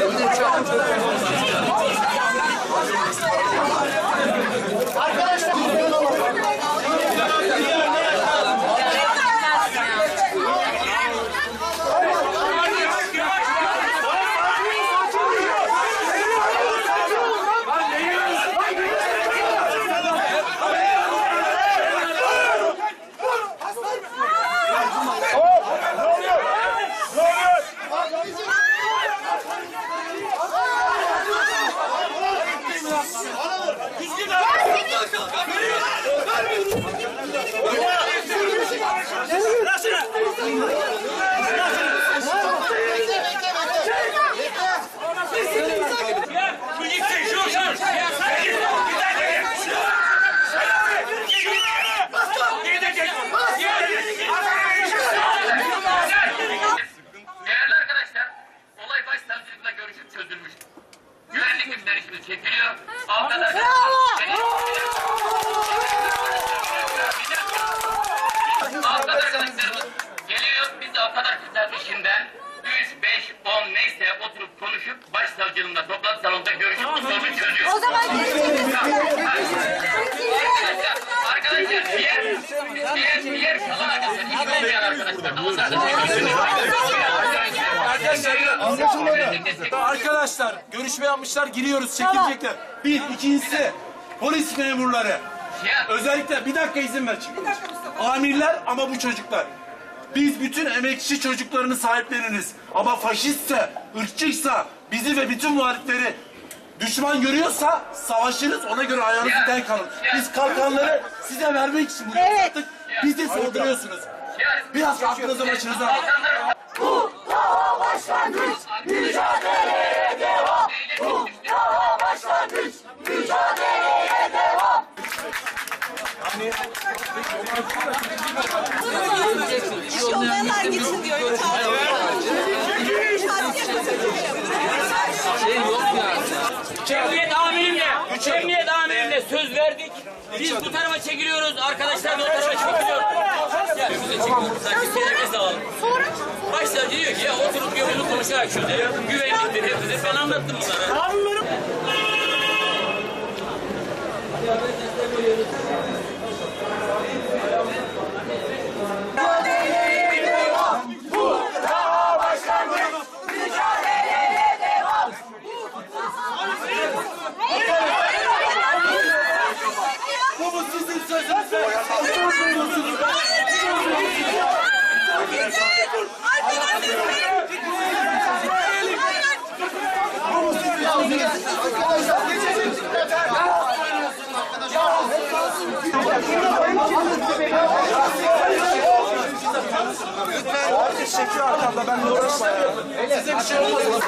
Elinde çarptı. Çekiliyor. Arkadaşlar... Arkadaşlarımız geliyor. Biz de kısa işinden 3, 5, 10 neyse oturup konuşup başsavcılığında toplantı salonunda görüşüp bu sorunu çözüyoruz. O zaman Arkadaşlar görüşme yapmışlar giriyoruz çekilecekler. Bir ikincisi polis memurları. Özellikle bir dakika izin ver çıkın. Amirler ama bu çocuklar. Biz bütün emekçi çocuklarını sahipleniniz. Ama faşistse, ırkçıysa, bizi ve bütün muhalifleri düşman görüyorsa savaşırız. Ona göre ayağınızı denk alın. Biz kalkanları size vermek için buraya Evet. sattık. Biz de saldırıyorsunuz. Biraz aklınızı başınıza alın. İş olmayanlar gitsin diyor. Emniyet amirimle, emniyet amirimle söz verdik. Biz bu tarafa çekiliyoruz, arkadaşlar da o tarafa çekiliyor. Çekiliyoruz. Sanki bir nefes alalım. Başsavcı diyor ki ya oturup yolunu konuşarak çözelim. Güvenliktir hepimiz. Ben anlattım bunları. Bu mu sizin sözünüz? Herkes çekiyor arkamda ben de uğraşma ya. Size bir şey olmaz.